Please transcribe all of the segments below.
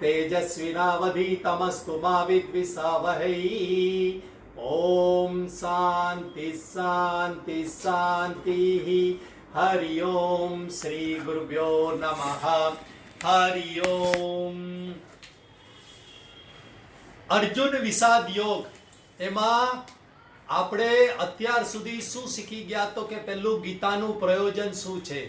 तेजस्विनावधीतमस्तु मा विद्विषावहै ॐ शान्ति शान्ति शान्तिः हरि ओम् श्रीगुरुभ्यो नमः हरि ओम् અર્જુન વિષાદ યોગ એમાં આપણે અત્યાર સુધી શું શીખી ગયા તો કે પેલું ગીતાનું પ્રયોજન શું છે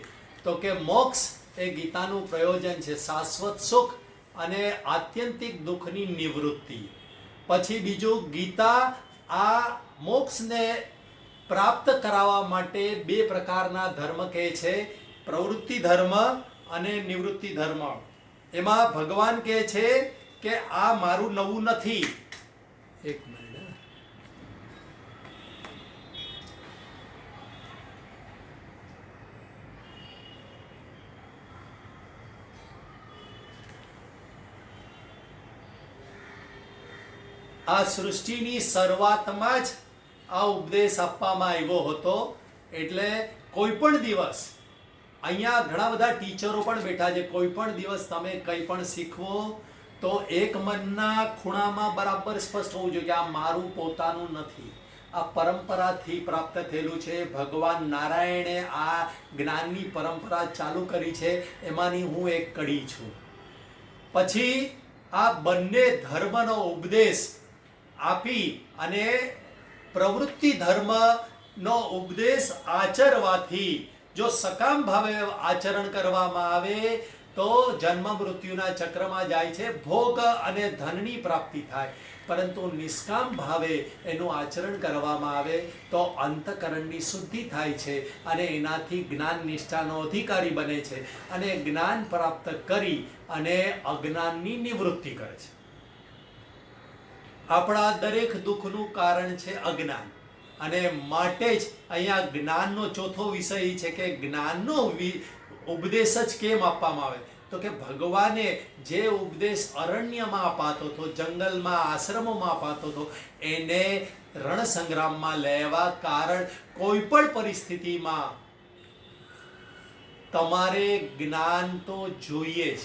તો કે મોક્ષ એ ગીતાનું પ્રયોજન છે શાશ્વત સુખ અને આત્યંતિક દુઃખની નિવૃત્તિ. પછી બીજું, ગીતા આ મોક્ષને પ્રાપ્ત કરાવવા માટે બે પ્રકારના ધર્મ કહે છે, પ્રવૃત્તિ ધર્મ અને નિવૃત્તિ ધર્મ. એમાં ભગવાન કહે છે કે આ મારું નવું નથી. એક આ સૃષ્ટિની શરૂઆતમાં જ આ ઉપદેશ આપવામાં આવ્યો હતો. એટલે કોઈ પણ દિવસ, અહીંયા ઘણા બધા ટીચરો પણ બેઠા છે કોઈ પણ દિવસ તમે કંઈ પણ શીખવો, તો એક મનના ખૂણામાં બરાબર સ્પષ્ટ હોવું જોઈએ કે આ મારું પોતાનું નથી. આ પરંપરાથી પ્રાપ્ત થયેલું છે. ભગવાન નારાયણે આ જ્ઞાનની પરંપરા ચાલુ કરી છે. એમાંની હું એક કડી છું. પછી આ બંને ધર્મનો ઉપદેશ આપી અને પ્રવૃત્તિ ધર્મનો ઉપદેશ આચરવાથી જો સકામ ભાવે આચરણ કરવામાં આવે, તો જન્મ મૃત્યુના ચક્રમાં જાય છે, ભોગ અને ધનની પ્રાપ્તિ થાય. પરંતુ નિષ્કામ ભાવે એનું આચરણ કરવામાં આવે, તો અંતકરણની શુદ્ધિ થાય છે અને એનાથી જ્ઞાન નિષ્ઠાનો અધિકારી બને છે. અને જ્ઞાન પ્રાપ્ત કરી અને અજ્ઞાનની નિવૃત્તિ કરે છે. આપણા દરેક દુઃખનું કારણ છે અજ્ઞાન. અને માટે જ અહીંયા જ્ઞાનનો ચોથો વિષય છે કે જ્ઞાનનો ઉપદેશ જ કેમ આપવામાં આવે? તો કે ભગવાને જે ઉપદેશ અરણ્યમાં અપાતો હતો, જંગલમાં, આશ્રમોમાં અપાતો હતો, એને રણ સંગ્રામમાં લેવા કારણ કોઈ પણ પરિસ્થિતિમાં તમારે જ્ઞાન તો જોઈએ જ.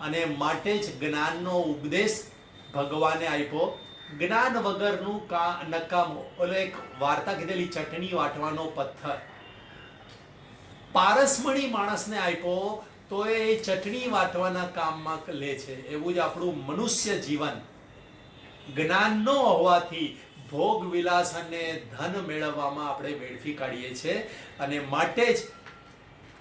અને માટે જ જ્ઞાનનો ઉપદેશ ભગવાને આપ્યો. જ્ઞાન વગરનું કા નકામો? ઓલો એક વાર્તા કીધેલી, ચટણી વાટવાનો પથ્થર. પારસમણી માણસને આપ્યો, તો એ ચટણી વાટવાના કામમાં લે છે. એવું જ આપણું મનુષ્ય જીવન. જ્ઞાન ન હોવાથી ભોગ વિલાસ અને ધન મેળવવામાં આપણે વેડફી કાઢીએ છીએ. અને માટે જ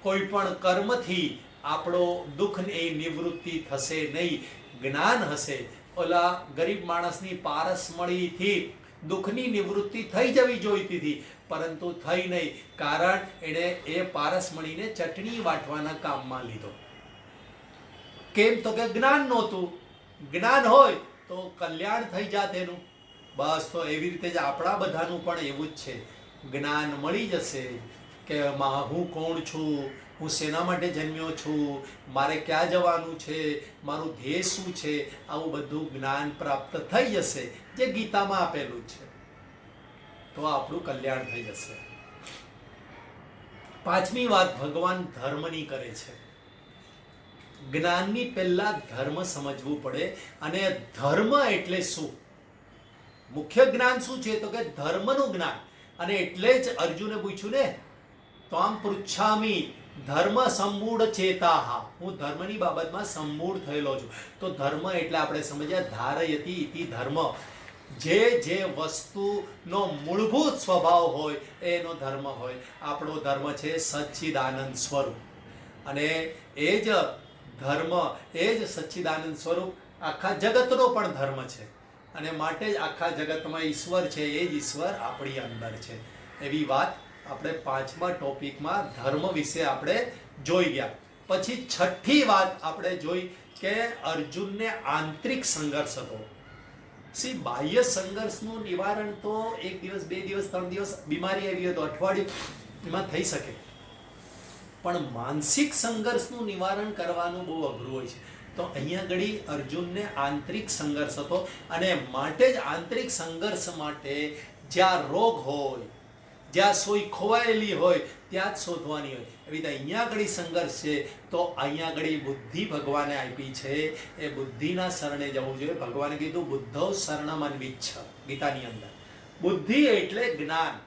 કોઈ પણ કર્મથી આપણો દુઃખ એ નિવૃત્તિ થશે નહીં. જ્ઞાન હશે. ઓલા ગરીબ માણસની પારસમણીથી દુઃખની નિવૃત્તિ થઈ જવી જોઈતી હતી, પરંતુ થઈ નહીં, કારણ એણે એ પારસમણીને ચટણી વાટવાના કામમાં લીધો. કેમ તો કે જ્ઞાન નહોતું. જ્ઞાન હોય તો કલ્યાણ થઈ જાત એનું. બસ તો એવી રીતે જ આપણા બધાનું પણ એવું જ છે. જ્ઞાન મળી જશે કે હું કોણ છું? હું શેના માટે જન્મ્યો છું, મારે ક્યાં જવાનું છે, મારું ધ્યેય શું છે, આવું બધું જ્ઞાન પ્રાપ્ત થઈ જશે, જે ગીતામાં આપેલું છે. તો આપણું કલ્યાણ થઈ જશે. પાંચમી વાત, ભગવાન ધર્મની કરે છે. જ્ઞાનની પહેલા ધર્મ સમજવું પડે, અને ધર્મ એટલે શું? મુખ્ય જ્ઞાન શું છે? તો કે ધર્મનું જ્ઞાન. અને એટલે જ અર્જુને પૂછ્યું ને, તો આમ પૃચ્છામી ધર્મ સંમૂઢ ચેતાહા. હું ધર્મની બાબતમાં સંમૂઢ થયેલો છું. તો ધર્મ એટલે આપણે સમજ્યા ધારયતી ઇતિ ધર્મ. જે જે વસ્તુનો મૂળભૂત સ્વભાવ હોય, એનો ધર્મ હોય. આપણો ધર્મ છે સચ્ચિદાનંદ સ્વરૂપ. અને એ જ ધર્મ, એ જ સચ્ચિદાનંદ સ્વરૂપ આખા જગતનો પણ ધર્મ છે. અને માટે જ આખા જગતમાં ઈશ્વર છે, એ જ ઈશ્વર આપણી અંદર છે. એવી વાત આપણે પાંચમા ટોપિકમાં ધર્મ વિશે આપણે જોઈ ગયા. પછી છઠ્ઠી વાત આપણે જોઈ કે અર્જુનને આંતરિક સંઘર્ષ હતો. સી, બાહ્ય સંઘર્ષનું નિવારણ તો એક દિવસ, બે દિવસ, ત્રણ દિવસ બીમારી આવી હોય તો અઠવાડિયું એમાં થઈ શકે. પણ માનસિક સંઘર્ષનું નિવારણ કરવાનું બહુ અઘરું હોય છે. તો અહીંયા ઘડી અર્જુનને આંતરિક સંઘર્ષ હતો અને માટે જ આંતરિક સંઘર્ષ માટે જ્યાં રોગ હોય જ્યાં સોય ખોવાયેલી હોય, ત્યાં જ શોધવાની હોય. એવી રીતે અહીંયા આગળ સંઘર્ષ છે, તો અહીંયા આગળ બુદ્ધિ ભગવાને આપી છે. એ બુદ્ધિના શરણે જવું જોઈએ. ભગવાને કીધું, બુદ્ધો શરણમન વિચ્છ ગીતાની અંદર. બુદ્ધિ એટલે જ્ઞાન.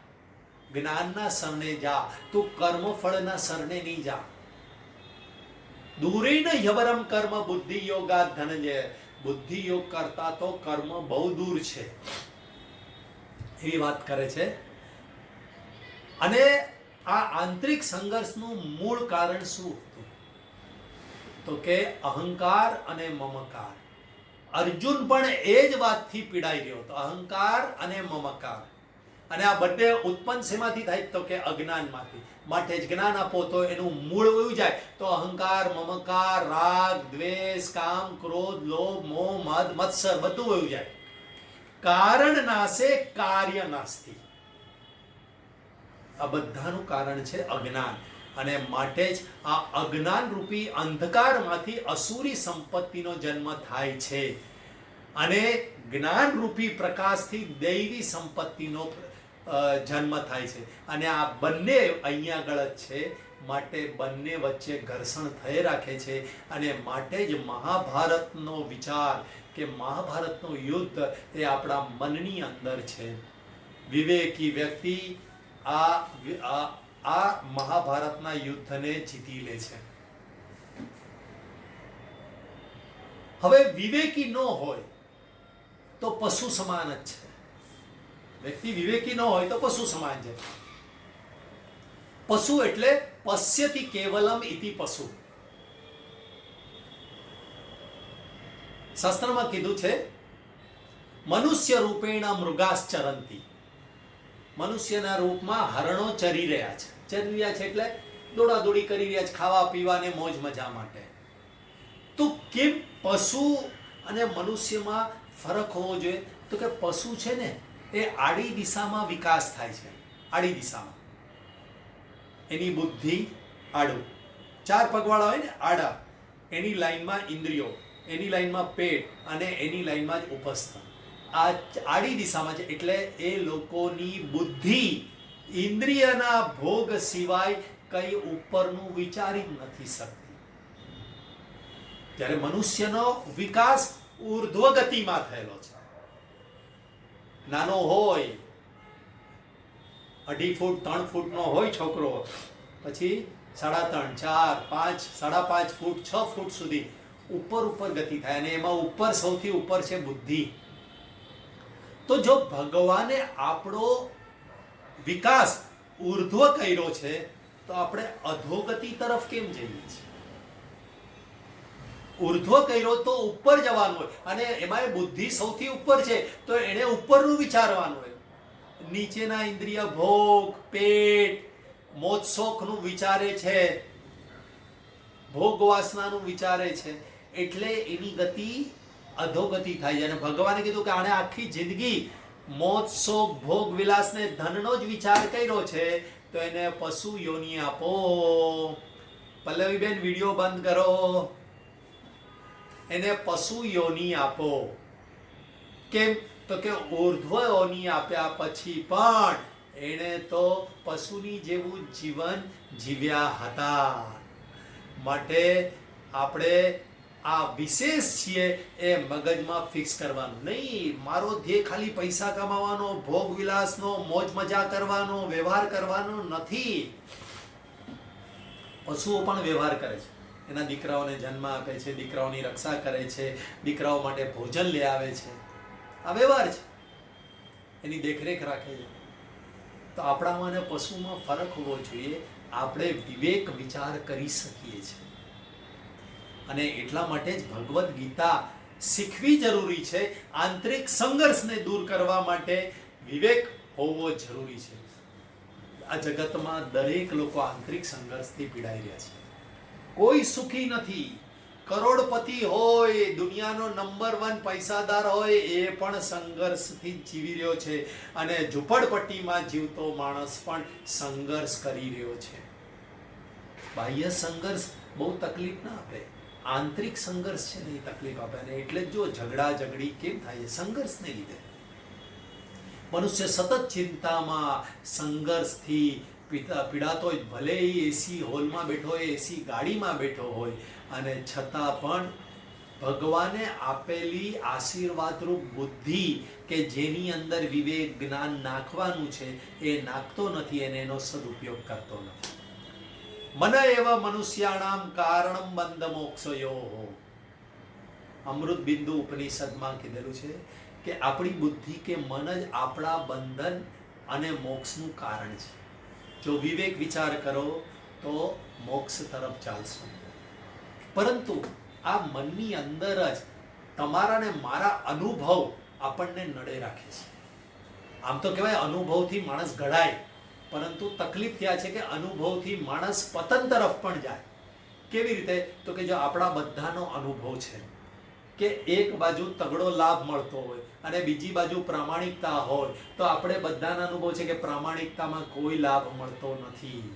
જ્ઞાનના શરણે જા. તું કર્મફળના શરણે નહીં જા. દૂરેન યવરમ કર્મ બુદ્ધિ યોગા ધનજય બુદ્ધિ યોગ કરતા તો કર્મ બહુ દૂર છે. એવી વાત કરે છે અને આ આંતરિક સંઘર્ષનું મૂળ કારણ શું હતું? તો કે અહંકાર અને મમકાર. અર્જુન પણ એ જ વાતથી પીડાઈ ગયો હતો, અહંકાર અને મમકાર. અને આ બંને ઉત્પન્ન શેમાંથી થાય? તો કે અજ્ઞાનમાંથી. માટે જ જ્ઞાન આપો તો એનું મૂળ વયું જાય. તો અહંકાર, મમકાર, રાગ, દ્વેષ, કામ, ક્રોધ, લોભ, મોહ, મદ, મત્સર બધું વયું જાય. કારણ નાશે કાર્ય નાસ્તી. આ બધાનું કારણ છે અજ્ઞાન. અને માટે જ આ અજ્ઞાન રૂપી અંધકારમાંથી અસુરી સંપત્તિનો જન્મ થાય છે. અને જ્ઞાન રૂપી પ્રકાશથી દૈવી સંપત્તિનો જન્મ થાય છે. અને આ બંને અહીંયા આગળ જ છે. માટે બંને વચ્ચે ઘર્ષણ થઈ રાખે છે. અને માટે જ મહાભારતનો વિચાર કે મહાભારતનું યુદ્ધ એ આપણા મનની અંદર છે. વિવેકી વ્યક્તિ આ આ મહાભારતના યુદ્ધને જીતી લે છે. હવે વિવેકી ન હોય તો પશુ સમાન જ છે. વ્યક્તિ વિવેકી ન હોય તો પશુ સમાન છે. પશુ એટલે પશ્યથી કેવલમ ઇતિ પશુ. શાસ્ત્રમાં કીધું છે, મનુષ્ય રૂપેણ મૃગાશ્ચરંતી. મનુષ્યના રૂપમાં હરણો ચરી રહ્યા છે. ચરી રહ્યા છે એટલે દોડાદોડી કરી રહ્યા છે, ખાવા, પીવાને મોજ, મજા માટે. તો કેમ પશુ અને મનુષ્યમાં ફરક હોવો જોઈએ? તો કે પશુ છે ને, એ આડી દિશામાં વિકાસ થાય છે. આડી દિશામાં. એની બુદ્ધિ આડું. ચાર પગવાળા હોય ને, આડા. એની લાઈનમાં ઇન્દ્રિયો, એની લાઈનમાં પેટ અને એની લાઈનમાં જ ઉપસ્થ આડી દિશામાં છે. એટલે એ લોકોની બુદ્ધિ ઇન્દ્રિયના ભોગ સિવાય કઈ ઉપરનું વિચારી નથી શકતી. જ્યારે મનુષ્યનો વિકાસ ઉર્ધ્વ ગતિમાં થયેલો છે. નાનો હોય, અઢી ફૂટ, ત્રણ ફૂટનો હોય છોકરો, પછી સાડા ત્રણ, ચાર, પાંચ, સાડા પાંચ ફૂટ, છ ફૂટ સુધી ઉપર ઉપર ગતિ થાય અને એમાં ઉપર સૌથી ઉપર છે બુદ્ધિ. તો જો ભગવાને આપણો વિકાસ ઉર્ધ્વ કર્યો છે, તો આપણે અધોગતિ તરફ કેમ જઈએ છીએ? ઉર્ધ્વ કર્યો તો ઉપર જવાનું હોય. અને એમાં બુદ્ધિ સૌથી ઉપર છે, તો એને ઉપરનું વિચારવાનું હોય. નીચેના ઇન્દ્રિય ભોગ, પેટ મોત્સોખનું વિચારે છે ભોગ વાસનાનું વિચારે છે. એટલે એની ગતિ અધોગતિ થાય છે. અને ભગવાને કીધું કે આણે આખી જિંદગી મોત શોક ભોગ વિલાસને ધનનો જ વિચાર કર્યો છે. તો એને પશુ યોની આપો. પલ્લવીબેન, વીડિયો બંધ કરો. એને પશુ યોની આપો. કેમ? તો કે ઉર્ધ્વ યોની આપ્યા પછી પણ એણે તો પશુની જેવું જીવન જીવ્યા હતા. માટે આપણે આ વિશેષ છીએ એ મગજમાં ફિક્સ કરવાનું. નહીં, મારો ધ્યેય ખાલી પૈસા કમાવાનો, ભોગ વિલાસનો, મોજ મજા કરવાનો, વ્યવહાર કરવાનો નથી. પશુઓ પણ વ્યવહાર કરે છે. એના દીકરાઓને જન્મ આપે છે, દીકરાઓની રક્ષા કરે છે, દીકરાઓ માટે ભોજન લઈ આવે છે. આ વ્યવહાર છે. એની દેખરેખ રાખે છે. તો આપણામાં અને પશુમાં ફરક હોવો જોઈએ. આપણે વિવેક વિચાર કરી શકીએ છીએ. અને એટલા માટે જ ભગવદ્ ગીતા શીખવી જરૂરી છે આંતરિક સંઘર્ષને દૂર કરવા માટે વિવેક હોવો જરૂરી છે. આ જગતમાં દરેક લોકો આંતરિક સંઘર્ષથી પીડાઈ રહ્યા છે. કોઈ સુખી નથી. કરોડપતિ હોય, દુનિયાનો નંબર વન પૈસાદાર હોય, એ પણ સંઘર્ષથી જીવી રહ્યો છે અને ઝૂંપડપટ્ટીમાં જીવતો માણસ પણ સંઘર્ષ કરી રહ્યો છે. બાહ્ય સંઘર્ષ બહુ તકલીફ ના આપે. આંતરિક સંઘર્ષ છે ને એ તકલીફ આપે ને એટલે જો ઝઘડા ઝઘડી કેમ થાય છે? સંઘર્ષને લીધે. મનુષ્ય સતત ચિંતામાં સંઘર્ષથી પીડાતો હોય ભલે એ એસી હોલમાં બેઠો હોય એસી ગાડીમાં બેઠો હોય, અને છતાં પણ ભગવાને આપેલી આશીર્વાદરૂપ બુદ્ધિ કે જેની અંદર વિવેક, જ્ઞાન નાખવાનું છે, એ નાખતો નથી અને એનો સદુપયોગ કરતો નથી. મન એવ મનુષ્યાણામ કારણમ બંધ મોક્ષયો અમૃત બિંદુ ઉપનિષદમાં કીધેલું છે કે આપણી બુદ્ધિ કે મન જ આપણા બંધન અને મોક્ષનું કારણ છે જો વિવેક વિચાર કરો તો મોક્ષ તરફ ચાલશો પરંતુ આ મનની અંદર જ તમારા ને મારા અનુભવ આપણને નડે રાખે છે આમ તો કહેવાય અનુભવથી માણસ ઘડાય પરંતુ તકલીફ ત્યાં છે કે અનુભવથી માણસ પતન તરફ પણ જાય. કેવી રીતે? તો કે જો આપણા બધાનો અનુભવ છે કે એક બાજુ તગડો લાભ મળતો હોય અને બીજી બાજુ પ્રામાણિકતા હોય, તો આપણે બધાના અનુભવ છે કે પ્રામાણિકતામાં કોઈ લાભ મળતો નથી.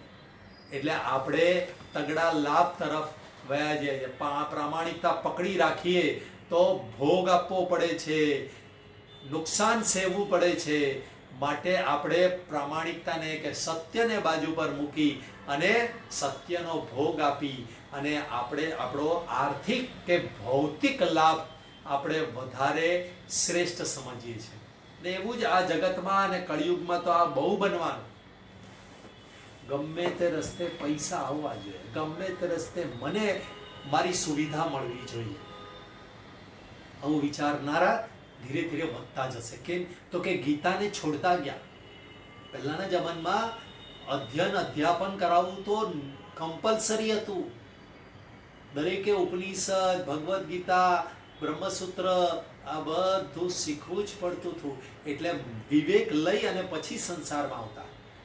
એટલે આપણે તગડા લાભ તરફ વયા જઈએ. પ્રામાણિકતા પકડી રાખીએ તો ભોગ આપવો પડે છે. નુકસાન સહેવું પડે છે. માટે આપણે પ્રામાણિકતાને કે સત્યને બાજુ પર મૂકી અને સત્યનો ભોગ આપી અને આપણે આપણો આર્થિક કે ભૌતિક લાભ આપણે વધારે શ્રેષ્ઠ સમજીએ છીએ. ને એવું જ આ જગતમાં અને કળિયુગમાં તો આ બહુ બનવાનું. ગમે તે રસ્તે પૈસા આવવા જોઈએ, ગમે તે રસ્તે મને મારી સુવિધા મળવી જોઈએ. આવું વિચારનારા ધીરે ધીરે વધતા જશે. કેમ તો કે ગીતાને છોડતા ગયા. પહેલાના જમાનામાં અધ્યયન, અધ્યાપન કરાવવું તો કમ્પલસરી હતું. દરેકે ઉપનિષદ, ભગવદ્ ગીતા, બ્રહ્મસૂત્ર, આ બધું શીખવું જ પડતું હતું. એટલે વિવેક લઈ અને પછી સંસારમાં આવતા.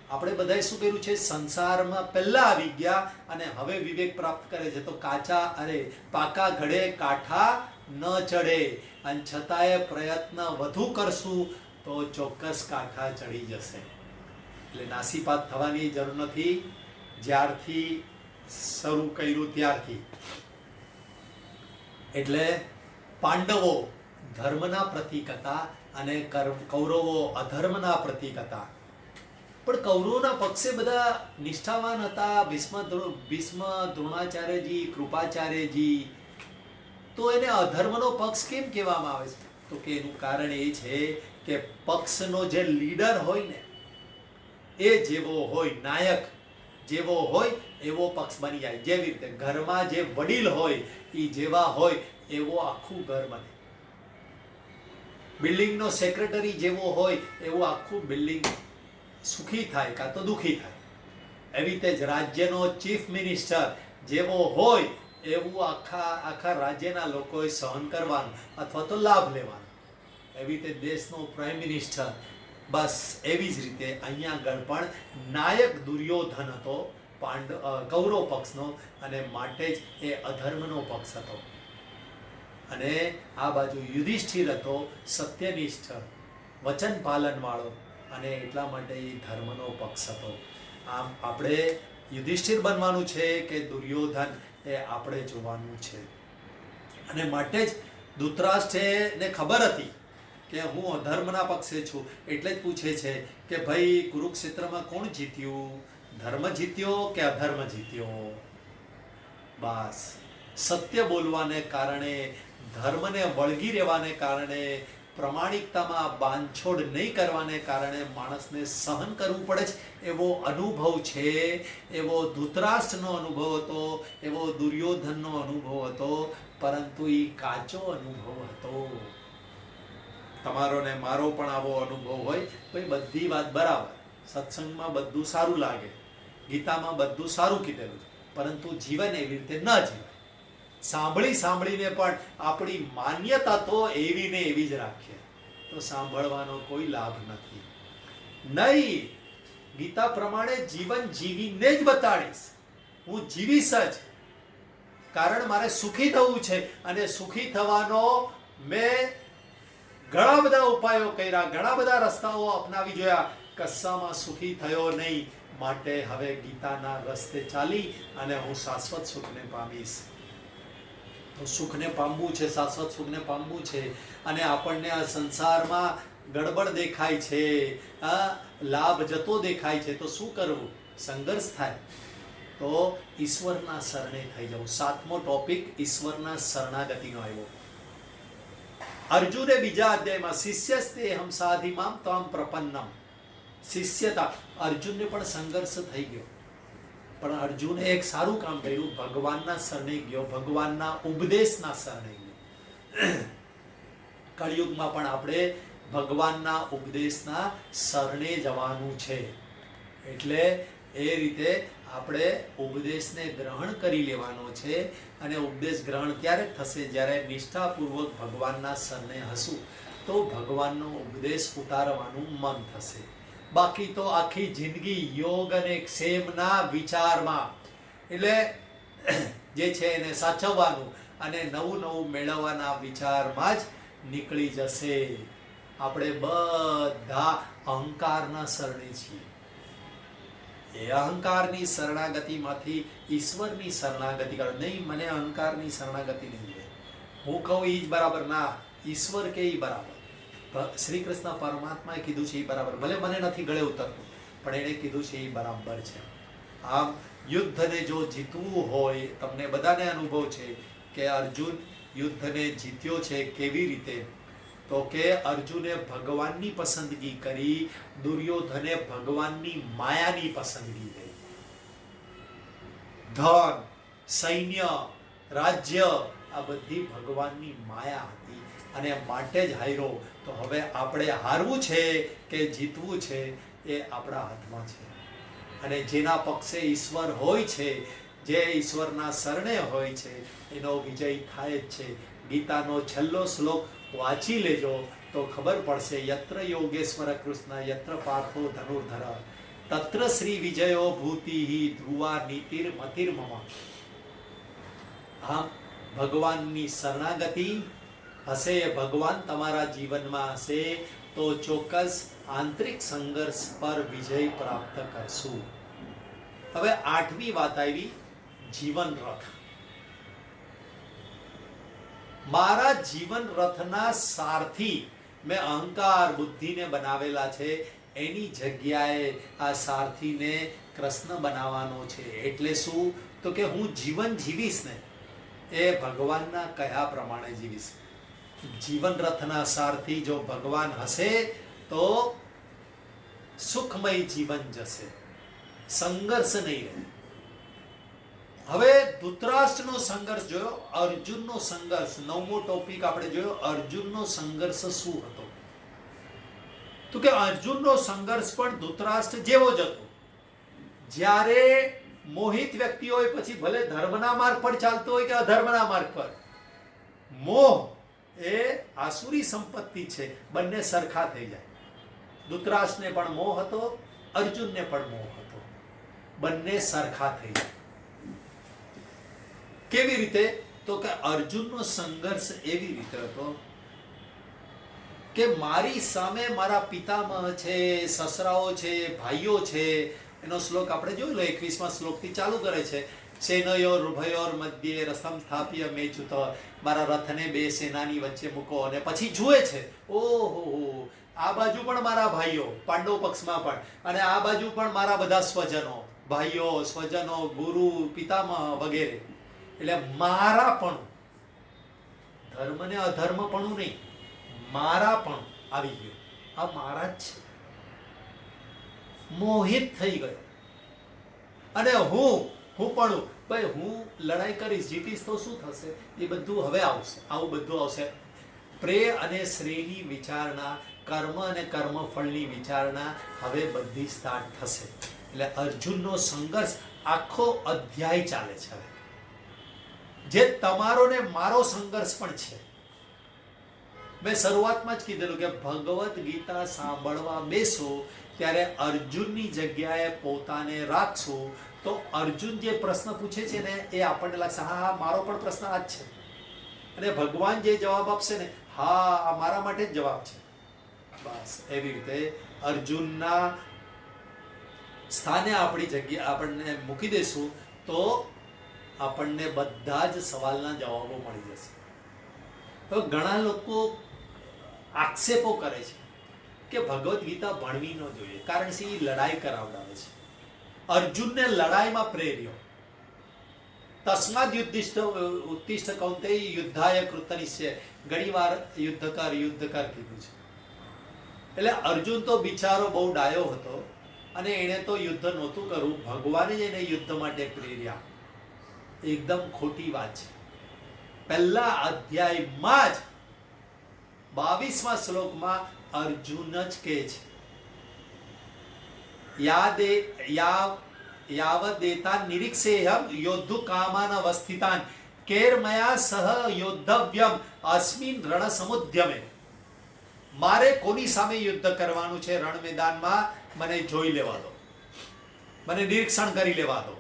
આપણે બધાએ શું કર્યું છે? સંસારમાં પહેલા આવી ગયા અને હવે વિવેક પ્રાપ્ત કરે છે. તો કાચા, અરે, પાકા ઘડે, કાઠા ન ચડે. અને છતાંય પ્રયત્ન વધુ કરશું તો ચોક્કસ કાંઠા ચડી જશે. એટલે નાસીપાત થવાની જરૂર નથી. જ્યારથી શરૂ કર્યું ત્યારથી. એટલે પાંડવો ધર્મના પ્રતીક હતા અને કર- કૌરવો અધર્મના પ્રતીક હતા. પણ કૌરવોના પક્ષે બધા નિષ્ઠાવાન હતા. ભીષ્મ ભીષ્મ દ્રોણાચાર્યજી, કૃપાચાર્યજી તો એને અધર્મનો પક્ષ કેમ કહેવામાં આવે છે? તો કે એનું કારણ એ છે કે પક્ષનો જે લીડર હોય ને, એ જેવો હોય, નાયક જેવો હોય, એવો પક્ષ બની જાય. જેવી રીતે ઘરમાં જે વડીલ હોય એ જેવા હોય, એવો આખું ઘર બને. બિલ્ડિંગનો સેક્રેટરી જેવો હોય, એવું આખું બિલ્ડિંગ સુખી થાય કાં તો દુઃખી થાય. એવી રીતે જ રાજ્યનો ચીફ મિનિસ્ટર જેવો હોય એવું આખા આખા રાજ્યના લોકોએ સહન કરવાનું અથવા તો લાભ લેવાનો. એવી રીતે દેશનો પ્રાઇમ મિનિસ્ટર બસ એવી જ રીતે અહીંયા આગળ પણ નાયક દુર્યોધન હતો, પાંડ કૌરવ પક્ષનો અને માટે જ એ અધર્મનો પક્ષ હતો. અને આ બાજુ યુધિષ્ઠિર હતો, સત્યનિષ્ઠ, વચન પાલનવાળો અને એટલા માટે એ ધર્મનો પક્ષ હતો. આમ આપણે યુધિષ્ઠિર બનવાનું છે કે દુર્યોધન એ આપણે જોવાનું છે. અને માટે જ ધૃતરાષ્ટ્રને ખબર હતી કે હું અધર્મના પક્ષે છું. એટલે જ પૂછે છે કે ભાઈ કુરુક્ષેત્રમાં કોણ જીત્યું? ધર્મ જીત્યો કે અધર્મ જીત્યો? બસ. સત્ય બોલવાને કારણે, ધર્મને વળગી રહેવાને કારણે પ્રમાણિકતામાં બાંધછોડ નહીં કરવાને કારણે માણસને સહન કરવું પડે છે. એવો અનુભવ છે, એવો ધૂતરાષ્ટ્રનો અનુભવ હતો, એવો દુર્યોધનનો અનુભવ હતો, પરંતુ એ કાચો અનુભવ હતો. તમારો ને મારો પણ આવો અનુભવ હોય ભાઈ બધી વાત બરાબર. સત્સંગમાં બધું સારું લાગે, ગીતામાં બધું સારું કીધેલું પરંતુ જીવન એવી રીતે ન જીવાય સાંભળી સાંભળીને પણ આપણી માન્યતા તો એવી ને એવી જ રાખીએ. તો સાંભળવાનો કોઈ લાભ નથી. નહીં, ગીતા પ્રમાણે જીવન જીવીને જ બતાડીશ. હું જીવીશ જ. કારણ મારે સુખી થવું છે અને સુખી થવાનો મેં ઘણા બધા ઉપાયો કર્યા, ઘણા બધા રસ્તાઓ અપનાવી જોયા. કશામાં સુખી થયો નહીં. માટે હવે ગીતાના રસ્તે ચાલી અને હું શાશ્વત સુખને પામીશ. સુખને પામવું છે, શાશ્વત સુખને પામવું છે અને આપણને આ સંસારમાં ગડબડ દેખાય છે, આ લાભ જતો દેખાય છે, તો શું કરવું? સંઘર્ષ થાય. તો ઈશ્વરના શરણે થઈ જવું. સાતમો ટોપિક, ઈશ્વરના શરણાગતિનો આવ્યો. અર્જુને બીજા અધ્યાયમાં શિષ્યસ્તે હમ સાધિમામ તમ પ્રપન્નમ. શિષ્યતા, અર્જુનને પણ સંઘર્ષ થઈ ગયો. પણ અર્જુને એક સારું કામ કર્યું, ભગવાનના શરણે ગયો, ભગવાનના ઉપદેશના શરણે ગયો. કળિયુગમાં પણ આપણે ભગવાનના ઉપદેશના શરણે જવાનું છે. એટલે એ રીતે આપણે ઉપદેશને ગ્રહણ કરી લેવાનો છે અને ઉપદેશ ગ્રહણ ત્યારે થશે જ્યારે નિષ્ઠાપૂર્વક ભગવાનના શરણે હશું. તો ભગવાનનો ઉપદેશ ઉતારવાનું મન થશે. બાકી તો આખી જિંદગી યોગ અને ક્ષેમના વિચારમાં. એટલે જે છે એને સાચવવાનું અને નવું નવું મેળવવાના વિચારમાં જ નીકળી જશે. આપણે બધા અહંકારના શરણે છીએ. એ અહંકારની શરણાગતિમાંથી ઈશ્વરની શરણાગતિ કરો નહીં, મને અહંકારની શરણાગતિ નહીં. હું કહું એ જ બરાબર. ના, ઈશ્વર કે એ બરાબર? શ્રી કૃષ્ણ પરમાત્માએ કીધું છે એ બરાબર. ભલે મને નથી ગળે ઉતરતું, પણ એણે કીધું છે એ બરાબર છે. આમ યુદ્ધને જો જીતવું હોય, તમને બધાને અનુભવ છે કે અર્જુન યુદ્ધને જીત્યો છે કેવી રીતે? તો કે અર્જુને ભગવાનની પસંદગી કરી, દુર્યોધને ભગવાનની માયાની પસંદગી કરી. ધન, સૈન્ય, રાજ્ય, આ બધી ભગવાનની માયા હતી. અને માટે જ હાર્યો. તો હવે આપણે હારવું છે કે જીતવું છે એ આપણા હાથમાં છે. અને જેના પક્ષે ઈશ્વર હોય છે, જે ઈશ્વરના શરણે હોય છે, એનો વિજય થાય જ છે. ગીતાનો છેલ્લો શ્લોક વાંચી લેજો તો ખબર પડશે, યત્ર યોગેશ્વર કૃષ્ણ, યત્ર પાર્થો ધનુર્ધર, તત્ર શ્રી વિજયો ભૂતિ ધ્રુવા નીતિર મતિર મમ આમ ભગવાનની શરણાગતિ હશે ભગવાન તમારા જીવનમાં હશે, તો ચોક્કસ આંતરિક સંઘર્ષ પર વિજય પ્રાપ્ત કરશું. હવે આઠમી વાત આવી, જીવન રથ. મારા જીવન રથના સારથી મેં અહંકાર બુદ્ધિને બનાવેલા છે, એની જગ્યાએ આ સારથીને કૃષ્ણ બનાવવાનો છે. એટલે શું? તો કે હું જીવન જીવીશ ને, એ ભગવાનના કયા પ્રમાણે જીવીશ. જીવન રથના સારથી જો ભગવાન હશે, તો સુખમય જીવન જશે. સંઘર્ષ નહીં રહે. હવે ધૃતરાષ્ટ્રનો સંઘર્ષ જોયો, અર્જુનનો સંઘર્ષ, નવમો ટોપિક આપણે જોયો, અર્જુનનો સંઘર્ષ શું હતો? તો કે અર્જુનનો સંઘર્ષ પણ ધૃતરાષ્ટ્ર જેવો જ હતો. જ્યારે મોહિત વ્યક્તિ હોય પછી ભલે ધર્મના માર્ગ પર ચાલતો હોય કે અધર્મના માર્ગ પર, મોહ એ આસુરી સંપત્તિ છે. બંને સરખા થઈ જાય. ધૃતરાષ્ટ્રને પણ મોહ હતો, અર્જુનને પણ મોહ હતો. બંને સરખા થઈ જાય. કેવી રીતે? તો કે અર્જુનનો સંઘર્ષ એવી રીતે હતો કે મારી સામે મારા પિતામહ છે, સસરાઓ છે, ભાઈઓ છે, એનો શ્લોક આપણે જોઈ લો, એકવીસમાં શ્લોકથી ચાલુ કરે છે. સેનયોર ઉભયોર મધ્યે રસમ સ્થાપ્ય મેચુત મારા રથને બે સેનાની વચ્ચે મૂકો અને પછી જુએ છે. ઓહો, આ બાજુ પણ મારા ભાઈઓ, પાંડવ પક્ષમાં પણ. અને આ બાજુ પણ મારા બધા સ્વજનો, ભાઈઓ, સ્વજનો, ગુરુ, પિતામહ વગેરે. એટલે મારા પણ ધર્મ ને અધર્મ પણ નહીં, મારા પણ આવી ગયો. આ મારા જ છે. મોહિત થઈ ગયો. અને હું હું પણ ભાઈ, હું લડાઈ કરીશ, જીતીશ તો શું થશે? એ બધું હવે આવશે, આવું બધું આવશે. પ્રે અને શ્રેયની વિચારણા, કર્મ અને કર્મફળની વિચારણા હવે બધી સ્ટાર્ટ થશે. એટલે અર્જુનનો સંઘર્ષ આખો અધ્યાય ચાલે છે હવે. જે તમારો ને મારો સંઘર્ષ પણ છે. મેં શરૂઆતમાં જ કીધેલું કે ભગવદ્ ગીતા સાંભળવા બેસો, ત્યારે અર્જુનની જગ્યાએ પોતાને રાખશો તો અર્જુન જે પ્રશ્ન પૂછે છે ને, એ આપણને લાગશે, હા હા, મારો પણ પ્રશ્ન આ જ છે. અને ભગવાન જે જવાબ આપશે ને, હા, આ મારા માટે જ જવાબ છે. બસ, એવી રીતે અર્જુનના સ્થાને આપણી જગ્યા આપણને મૂકી દઈશું તો આપણને બધા જ સવાલના જવાબો મળી જશે. તો ઘણા લોકો આક્ષેપો કરે છે કે ભગવદ્ ગીતા ભણવી ન જોઈએ, કારણ કે એ લડાઈ કરાવડાવે છે. અર્જુનને લડાઈમાં પ્રેર્યો. તસ્માદ યુદ્ધિષ્ઠ ઉત્તિષ્ઠ કૌંતે યુદ્ધાય કૃતનિશ્ચય. ઘણીવાર યુદ્ધકાર યુદ્ધકાર કીધું છે. એટલે અર્જુન તો બિચારો બહુ ડાયો હતો અને એણે તો યુદ્ધ નહોતું કરવું ભગવાને જ એને યુદ્ધ માટે પ્રેર્યા. એકદમ ખોટી વાત છે. પહેલા અધ્યાયમાં જ બાવીસમાં શ્લોકમાં અર્જુન જ કહે છે. યાવ યાવદેતા નિરીક્ષેહમ યોદ્ધુ કામાન અવસ્થિતાન કેરમયા સહ યોદ્ધવ્યમ અસ્મિન રણ સમુદ્યમે મારે કોની સામે યુદ્ધ કરવાનું છે રણ મેદાનમાં મને જોઈ લેવા દો મને નિરીક્ષણ કરી લેવા દો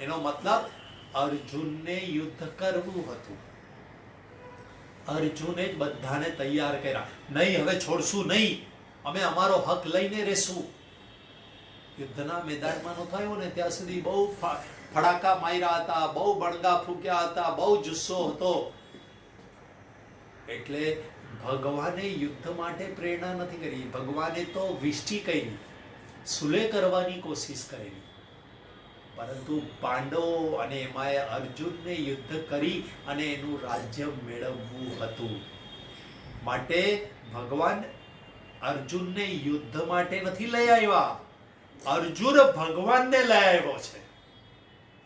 એનો મતલબ અર્જુનને યુદ્ધ કરવું હતું અર્જુને જ બધાને તૈયાર કર્યા નહીં હવે છોડશું નહીં અમે અમારો હક લઈને રહેશું યુદ્ધના મેદાનમાં નો થયો ને ત્યાં સુધી બહુ ફડાકા માર્યા હતા, બહુ બણગા ફૂક્યા હતા, બહુ જુસ્સો હતો. એટલે ભગવાને યુદ્ધ માટે પ્રેરણા નથી કરી. ભગવાને તો વિષ્ટિ કરી, સુલે કરવાની કોશિશ કરેલી પરંતુ પાંડવો અને એમાં અર્જુનને યુદ્ધ કરી અને એનું રાજ્ય મેળવવું હતું. માટે ભગવાન અર્જુનને યુદ્ધ માટે નથી લઈ આવ્યા. અર્જુન ભગવાનને લઈ આવ્યો છે.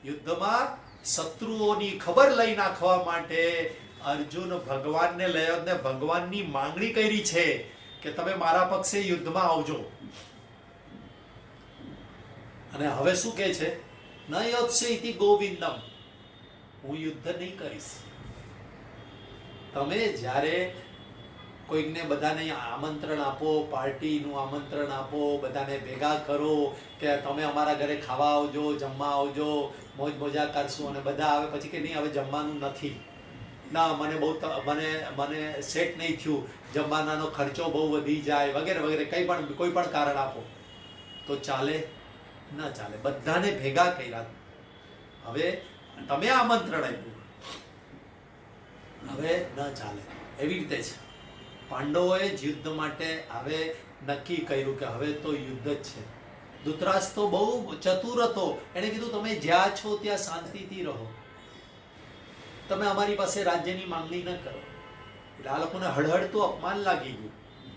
યુદ્ધમાં શત્રુઓની ખબર લઈ નાખવા માટે અર્જુન ભગવાનને લઈ આવ્યો ભગવાનની માંગણી કરી છે કે તમે મારા પક્ષે યુદ્ધમાં આવજો. અને હવે શું કહે છે? ન યોત્સે ઇતિ ગોવિંદમ. હું યુદ્ધ નહીં કરીશ. તમે જ્યારે કોઈકને બધાને આમંત્રણ આપો, પાર્ટીનું આમંત્રણ આપો, બધાને ભેગા કરો કે તમે અમારા ઘરે ખાવા આવજો, જમવા આવજો, મોજ મજા કરશું અને બધા આવે. પછી કે નહીં, હવે જમવાનું નથી. ના, મને બહુ મને મને સેટ નહીં થયું. જમવાનાનો ખર્ચો બહુ વધી જાય વગેરે વગેરે. કંઈ પણ, કોઈ પણ કારણ આપો. તો ચાલે? ના ચાલે. બધાને ભેગા કર્યા. હવે તમે આમંત્રણ આપ્યું. હવે ન ચાલે. એવી રીતે છે પાંડવોએ યુદ્ધ માટે હવે નક્કી કર્યું કે હવે તો યુદ્ધ જ છે. ધૃતરાજ તો બહુ ચતુર હતો. એણે કીધું, તમે જ્યાં છો ત્યાં શાંતિથી રહો. તમે અમારી પાસે રાજ્યની માંગણી ન કરો. એટલે આ લોકોને હળહળતું અપમાન લાગી ગયું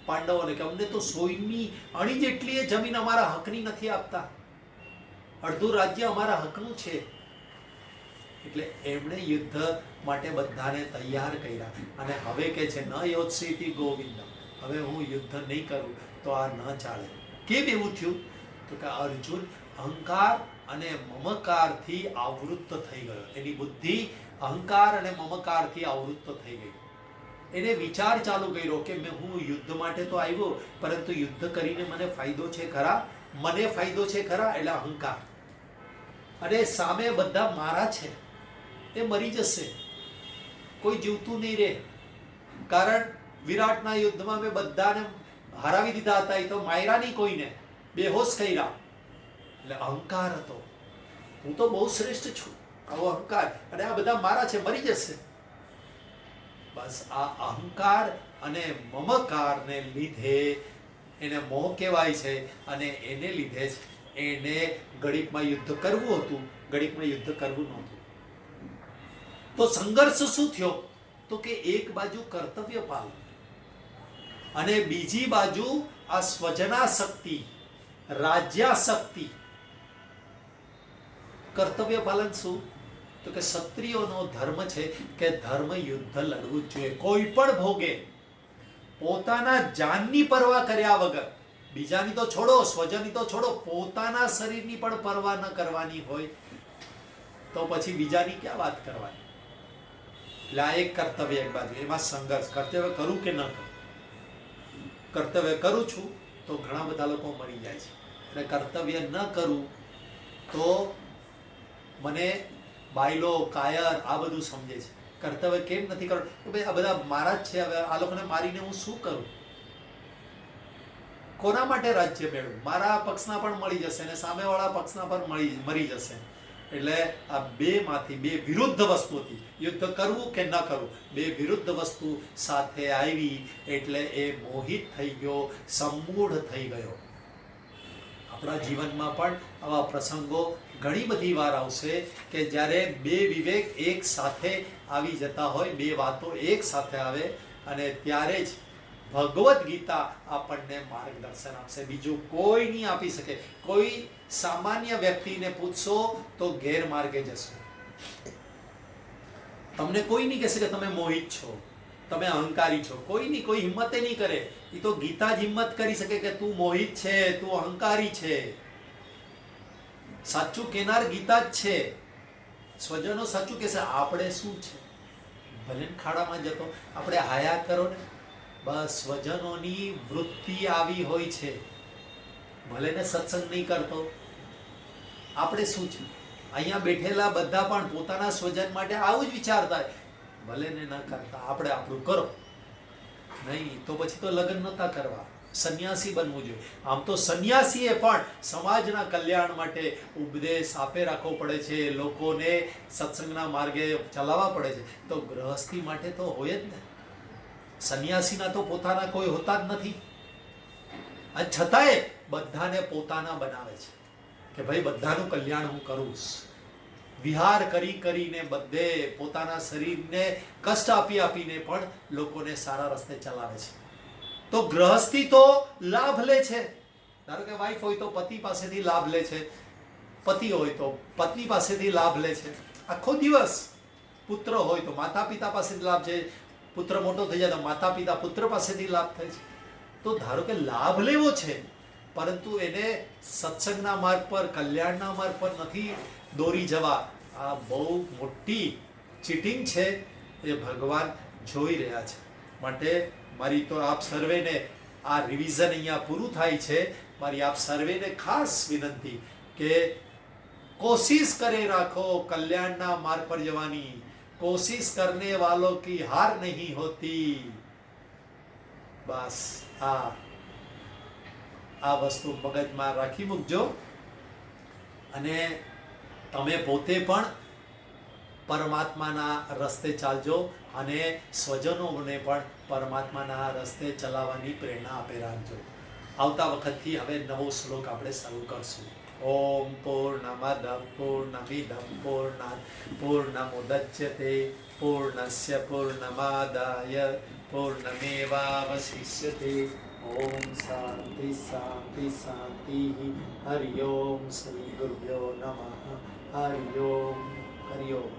પાંડવોને કે અમને તો સોયની અણી જેટલી જમીન અમારા હકની નથી આપતા. અડધું રાજ્ય અમારા હકનું છે. એટલે એમણે યુદ્ધ માટે બધાને તૈયાર કર્યા. અને હવે કે છે, ન યોત્સીથી ગોવિંદ, હવે હું યુદ્ધ નહીં કરું, તો આ ન ચાલે. કેમ એવું થયું? તો કે અર્જુન અહંકાર અને મમકારથી આવૃત્ત થઈ ગયો. એની બુદ્ધિ અહંકાર અને મમકારથી આવૃત્ત થઈ ગઈ. એને વિચાર ચાલુ કર્યો કે મેં હું યુદ્ધ માટે તો આવ્યો, પરંતુ યુદ્ધ કરીને મને ફાયદો છે ખરા? મને ફાયદો છે ખરા? એટલે અહંકાર. અને સામે બધા મારા છે. એ મરી જશે. કોઈ જીવતું નહીં રહે. કારણ વિરાટના યુદ્ધમાં મેં બધાને હરાવી દીધા હતા. એ તો માયરા નહીં કોઈને. બેહોશ કર્યા. એટલે અહંકાર હતો. હું તો બહુ શ્રેષ્ઠ છું. આવો અહંકાર. અને આ બધા મારા છે. મરી જશે. બસ આ અહંકાર અને મમકારને લીધે એને મોહ કહેવાય છે અને એને લીધે જ એને ગણિતમાં યુદ્ધ કરવું હતું. ગણિતમાં યુદ્ધ કરવું નહોતું. તો સંઘર્ષ શું થયો? તો કે એક બાજુ કર્તવ્ય પાલન. અને બીજી બાજુ આ સ્વજનાશક્તિ રાજ્યાશક્તિ કર્તવ્ય પાલન શું? તો કે ક્ષત્રિયોનો ધર્મ છે કે ધર્મ યુદ્ધ લડવું જોઈએ. કોઈ પણ ભોગે પોતાના જાનની પરવા કર્યા વગર, બીજાની તો છોડો, સ્વજનની તો છોડો, પોતાના શરીરની પણ પરવા ન કરવાની હોય તો પછી બીજાની ક્યાં વાત કરવાની? એટલે આ એક કર્તવ્ય એક બાજુ. એમાં સંઘર્ષ. કર્તવ્ય કરું કે ન કરું? કર્તવ્ય કરું છું તો ઘણા બધા લોકો મળી જાય છે. અને કર્તવ્ય ન કરું તો મને બાયલો, કાયર આ બધું સમજે છે. કર્તવ્ય કેમ નથી કરવું કે ભાઈ આ બધા મારા જ છે. હવે આ લોકોને મારીને હું શું કરું? કોના માટે રાજ્ય મેળવું? મારા પક્ષના પણ મળી જશે અને સામેવાળા પક્ષના પણ મળી મરી જશે. એટલે આ બેમાંથી બે વિરુદ્ધ વસ્તુથી યુદ્ધ કરવું કે ન કરવું? બે વિરુદ્ધ વસ્તુ સાથે આવી એટલે એ મોહિત થઈ ગયો, સમૂઢ થઈ ગયો. આપણા જીવનમાં પણ આવા પ્રસંગો ઘણી બધી વાર આવશે કે જ્યારે બે વિવેક એક સાથે આવી જતા હોય, બે વાતો એક સાથે આવે અને ત્યારે જ ભગવદ્ ગીતા આપણને માર્ગદર્શન આપશે. બીજું કોઈ નહીં આપી શકે. કોઈ સામાન્ય વ્યક્તિને પૂછશો તો ગેરમાર્ગે જશો. તમને કોઈ નહીં કહેશે કે તમે મોહિત છો, તમે અહંકારી છો. કોઈ નહીં, કોઈ હિંમતે નહીં કરે. એ તો ગીતા જ હિંમત કરી શકે કે તું મોહિત છે, તું અહંકારી છે. સાચું કેનાર ગીતા જ છે. સ્વજનો સાચું કહેશે, આપણે શું છે? ભલે ખાડામાં જતો, આપણે હાયા કરો ને. બસ સ્વજનોની વૃત્તિ આવી હોય છે. ભલે ને સત્સંગ નહીં કરતો આપણે શું છે? અહીંયા બેઠેલા બધા પણ પોતાના સ્વજન માટે આવું જ વિચારતા ભલે ને ન કરતા, આપણે આપણું કરો. નહીં, તો પછી તો લગ્ન નતા કરવા. સંન્યાસી બનવું જોઈએ. આમ તો સંન્યાસીએ પણ સમાજના કલ્યાણ માટે ઉપદેશ આપે રાખવો પડે છે, લોકોને સત્સંગના માર્ગે ચલાવવા પડે છે. તો ગ્રહસ્થી માટે તો હોય જ ને. સંન્યાસીના તો પોતાના કોઈ હોતા જ નથી. અને છતાંય બધાને પોતાના બનાવે છે. કે ભાઈ બધાનું કલ્યાણ હું કરું. વિહાર કરી કરીને બધે પોતાના શરીરને કષ્ટ આપી આપીને પણ લોકોને સારા રસ્તે ચલાવે છે. તો ગ્રહસ્થી તો લાભ લે છે. ધારો કે વાઈફ હોય તો પતિ પાસેથી લાભ લે છે. પતિ હોય તો પત્ની પાસેથી લાભ લે છે. આખો દિવસ પુત્ર હોય તો માતા પિતા પાસેથી લાભ છે. પુત્ર મોટો થઈ જાય તો માતા પિતા પુત્ર પાસેથી લાભ થાય છે. તો ધારો કે લાભ લેવો છે પરંતુ એને સત્સંગના માર્ગ પર, કલ્યાણના માર્ગ પર નથી દોરી જવા. આ બહુ મોટી ચીટિંગ છે એ ભગવાન જોઈ રહ્યા છે. માટે મારી તો આપ સર્વેને આ રિવિઝન અહીંયા પૂરું થાય છે. મારી આપ સર્વેને ખાસ વિનંતી કે કોશિશ કરે રાખો કલ્યાણના માર્ગ પર જવાની. કોશિશ કરને વાલો કી હાર નહીં હોતી. બસ આ આ વસ્તુ મગજમાં રાખી મૂકજો. અને તમે પોતે પણ પરમાત્માના રસ્તે ચાલજો અને સ્વજનોને પણ પરમાત્માના રસ્તે ચલાવવાની પ્રેરણા આપે રાખજો. આવતા વખતથી હવે નવો શ્લોક આપણે શરૂ કરશું. ઓમ પૂર્ણમદ પૂર્ણમિદમ પૂર્ણાત પૂર્ણમુદચ્યતે પૂર્ણસ્ય પૂર્ણમાદાય પૂર્ણમેવાવશિષ્યતે. ઓમ શાંતિ શાંતિ શાંતિ હરિ ઓમ શ્રી ગુરુભ્યો નમઃ હરિ ઓમ હરિ ઓમ